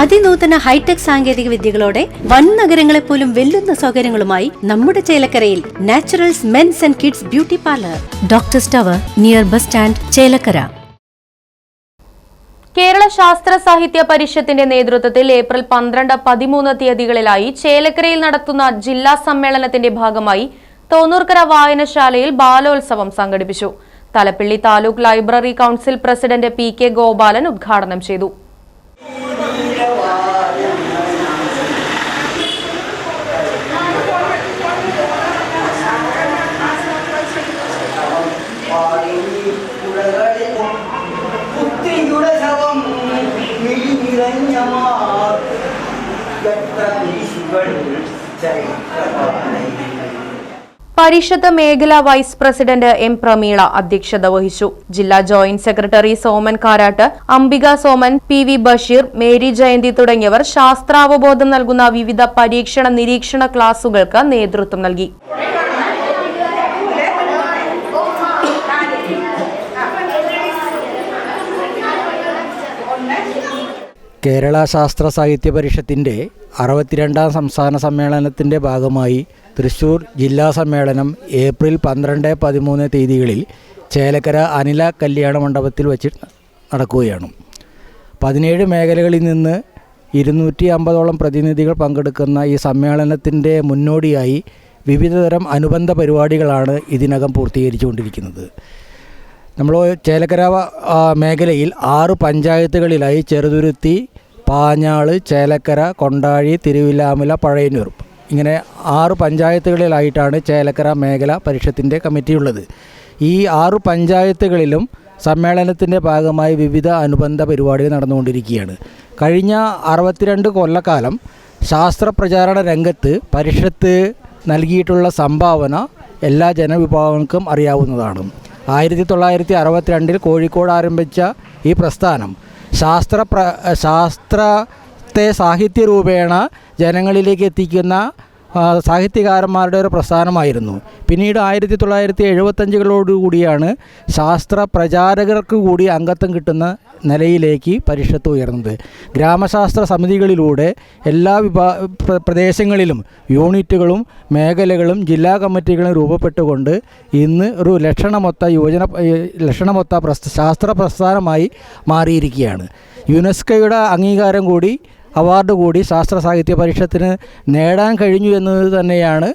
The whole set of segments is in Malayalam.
അതിനൂതന ഹൈടെക് സാങ്കേതിക വിദ്യകളോടെ വൻ നഗരങ്ങളെ പോലും വെല്ലുന്ന സൗകര്യങ്ങളുമായി നമ്മുടെ ചേലക്കരയിൽ Naturals men's and kids beauty parlour. Doctor stover near bus stand Chelakkara. Kerala Sasthra Sahithya പരിഷത്തിന്റെ നേതൃത്വത്തിൽ ഏപ്രിൽ പന്ത്രണ്ട് പതിമൂന്ന് തീയതികളിലായി ചേലക്കരയിൽ നടത്തുന്ന ജില്ലാ സമ്മേളനത്തിന്റെ ഭാഗമായി തോന്നൂർക്കര വായനശാലയിൽ ബാലോത്സവം സംഘടിപ്പിച്ചു. Thalappilly taluk library council president P K Gopalan ഉദ്ഘാടനം ചെയ്തു. പരിഷത്ത് മേഖലാ വൈസ് പ്രസിഡന്റ് എം പ്രമീള അധ്യക്ഷത വഹിച്ചു. ജില്ലാ joint secretary Soman Karat Ambika Soman P V Basheer Mary Jayanthi തുടങ്ങിയവർ ശാസ്ത്രാവബോധം നൽകുന്ന വിവിധ പരീക്ഷണ നിരീക്ഷണ ക്ലാസുകൾക്ക് നേതൃത്വം നൽകി. കേരള ശാസ്ത്ര സാഹിത്യ പരിഷത്തിന്റെ അറുപത്തിരണ്ടാം സംസ്ഥാന സമ്മേളനത്തിന്റെ ഭാഗമായി തൃശ്ശൂർ ജില്ലാ സമ്മേളനം ഏപ്രിൽ പന്ത്രണ്ട് പതിമൂന്ന് തീയതികളിൽ ചേലക്കര അനില കല്യാണ മണ്ഡപത്തിൽ വച്ച് നടക്കുകയാണ്. പതിനേഴ് മേഖലകളിൽ നിന്ന് ഇരുന്നൂറ്റി അമ്പതോളം പ്രതിനിധികൾ പങ്കെടുക്കുന്ന ഈ സമ്മേളനത്തിന്റെ മുന്നോടിയായി വിവിധതരം അനുബന്ധ പരിപാടികളാണ് ഇതിനകം പൂർത്തീകരിച്ചുകൊണ്ടിരിക്കുന്നത്. നമ്മൾ ചേലക്കര മേഖലയിൽ ആറ് പഞ്ചായത്തുകളിലായി ചെറുതുരുത്തി പാഞ്ഞാൾ ചേലക്കര കൊണ്ടാഴി തിരുവില്ലാമല പഴയന്നൂർ. ഇങ്ങനെ ആറ് പഞ്ചായത്തുകളിലായിട്ടാണ് ചേലക്കര മേഖല പരിഷത്തിന്റെ കമ്മിറ്റിയുള്ളത്. ഈ ആറ് പഞ്ചായത്തുകളിലും സമ്മേളനത്തിന്റെ ഭാഗമായി വിവിധ അനുബന്ധ പരിപാടികൾ നടന്നുകൊണ്ടിരിക്കുകയാണ്. കഴിഞ്ഞ അറുപത്തിരണ്ട് കൊല്ലക്കാലം ശാസ്ത്ര പ്രചാരണ രംഗത്ത് പരിഷത്ത് നൽകിയിട്ടുള്ള സംഭാവന എല്ലാ ജനവിഭാഗങ്ങൾക്കും അറിയാവുന്നതാണ്. ആയിരത്തി തൊള്ളായിരത്തി അറുപത്തിരണ്ടിൽ കോഴിക്കോട് ആരംഭിച്ച ഈ പ്രസ്ഥാനം ശാസ്ത്ര ശാസ്ത്രത്തെ സാഹിത്യ രൂപേണ ജനങ്ങളിലേക്ക് എത്തിക്കുന്ന സാഹിത്യകാരന്മാരുടെ ഒരു പ്രസ്ഥാനമായിരുന്നു. പിന്നീട് ആയിരത്തി തൊള്ളായിരത്തി എഴുപത്തഞ്ചുകളോടുകൂടിയാണ് ശാസ്ത്ര പ്രചാരകർക്ക് കൂടി അംഗത്വം കിട്ടുന്ന നിലയിലേക്ക് പരിഷത്ത് ഉയർന്നത്. ഗ്രാമശാസ്ത്ര സമിതികളിലൂടെ എല്ലാ വിഭാ പ്രദേശങ്ങളിലും യൂണിറ്റുകളും മേഖലകളും ജില്ലാ കമ്മിറ്റികളും രൂപപ്പെട്ടുകൊണ്ട് ഇന്ന് ഒരു ലക്ഷണമൊത്ത യുവജന ലക്ഷണമൊത്ത ശാസ്ത്ര പ്രസ്ഥാനമായി മാറിയിരിക്കുകയാണ്. യുനെസ്കോയുടെ അംഗീകാരം കൂടി അവാർഡ് കൂടി ശാസ്ത്ര സാഹിത്യ പരിഷത്തിന് നേടാൻ കഴിഞ്ഞു എന്നത് തന്നെയാണ്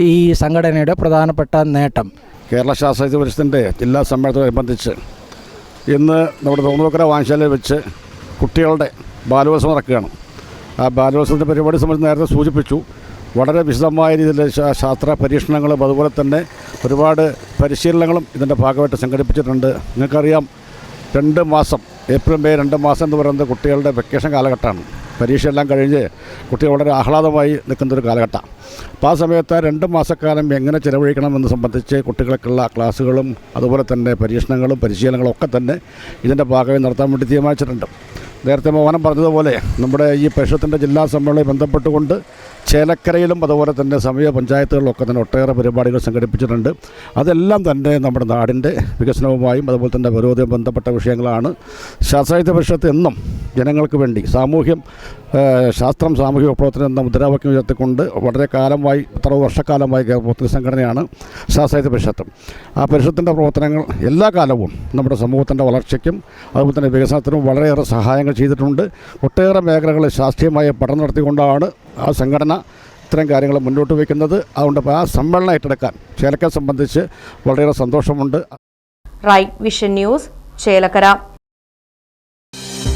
ഈ സംഘടനയുടെ പ്രധാനപ്പെട്ട നേട്ടം. കേരള ശാസ്ത്ര സാഹിത്യ പരിഷത്തിന്റെ ജില്ലാ സമ്മേളനത്തോടനുബന്ധിച്ച് ഇന്ന് നമ്മുടെ തോന്നുവക്കര വായനശാലയിൽ വെച്ച് കുട്ടികളുടെ ബാലോത്സവം നടക്കുകയാണ്. ആ ബാലോത്സവത്തിന്റെ പരിപാടി സംബന്ധിച്ച് നേരത്തെ സൂചിപ്പിച്ചു. വളരെ വിശദമായ രീതിയിൽ ശാസ്ത്ര പരീക്ഷണങ്ങളും അതുപോലെ തന്നെ ഒരുപാട് പരിശീലനങ്ങളും ഇതിന്റെ ഭാഗമായിട്ട് സംഘടിപ്പിച്ചിട്ടുണ്ട്. നിങ്ങൾക്കറിയാം രണ്ട് മാസം ഏപ്രിൽ മെയ് രണ്ട് മാസം എന്ന് പറയുന്നത് കുട്ടികളുടെ വെക്കേഷൻ കാലഘട്ടമാണ്. പരീക്ഷയെല്ലാം കഴിഞ്ഞ് കുട്ടികൾ വളരെ ആഹ്ലാദമായി നിൽക്കുന്നൊരു കാലഘട്ടം. അപ്പോൾ ആ സമയത്ത് രണ്ട് മാസക്കാലം എങ്ങനെ ചിലവഴിക്കണം ചിലവഴിക്കണമെന്ന് സംബന്ധിച്ച് കുട്ടികൾക്കുള്ള ക്ലാസ്സുകളും അതുപോലെ തന്നെ പരീക്ഷണങ്ങളും പരിശീലനങ്ങളും ഒക്കെ തന്നെ ഇതിന്റെ ഭാഗമായി നടത്താൻ വേണ്ടി തീരുമാനിച്ചിട്ടുണ്ട്. നേരത്തെ മോഹനം പറഞ്ഞതുപോലെ നമ്മുടെ ഈ പരിഷത്തിന്റെ ജില്ലാ സമ്മേളനവുമായി ബന്ധപ്പെട്ടുകൊണ്ട് ചേലക്കരയിലും അതുപോലെ തന്നെ സമീപ പഞ്ചായത്തുകളിലൊക്കെ തന്നെ ഒട്ടേറെ പരിപാടികൾ സംഘടിപ്പിച്ചിട്ടുണ്ട്. അതെല്ലാം തന്നെ നമ്മുടെ നാടിന്റെ വികസനവുമായും അതുപോലെ തന്നെ പുരോഗതിയും ബന്ധപ്പെട്ട വിഷയങ്ങളാണ്. ശാസ്ത്രാഹിത്യ പരിഷത്ത് എന്നും ജനങ്ങൾക്ക് വേണ്ടി സാമൂഹ്യം ശാസ്ത്രം സാമൂഹിക വിപ്ലവത്തിന് എന്ന മുദ്രാവാക്യം ഉയർത്തിക്കൊണ്ട് വളരെ കാലമായി എത്ര വർഷക്കാലമായി പ്രവർത്തിക്കുന്ന സംഘടനയാണ് ശാസ്ത്രസാഹിത്യ പരിഷത്ത്. ആ പരിഷത്തിന്റെ പ്രവർത്തനങ്ങൾ എല്ലാ കാലവും നമ്മുടെ സമൂഹത്തിന്റെ വളർച്ചയ്ക്കും അതുപോലെ തന്നെ വികസനത്തിനും വളരെയേറെ സഹായങ്ങൾ ചെയ്തിട്ടുണ്ട്. ഒട്ടേറെ മേഖലകളിൽ ശാസ്ത്രീയമായ പഠനം നടത്തിക്കൊണ്ടാണ് ആ സംഘടന ഇത്തരം കാര്യങ്ങൾ മുന്നോട്ട് വയ്ക്കുന്നത്. അതുകൊണ്ട് ആ സമ്മേളനം ഏറ്റെടുക്കാൻ ചേലക്കരെ സംബന്ധിച്ച് വളരെയേറെ സന്തോഷമുണ്ട്. Right vision news Chelakkara.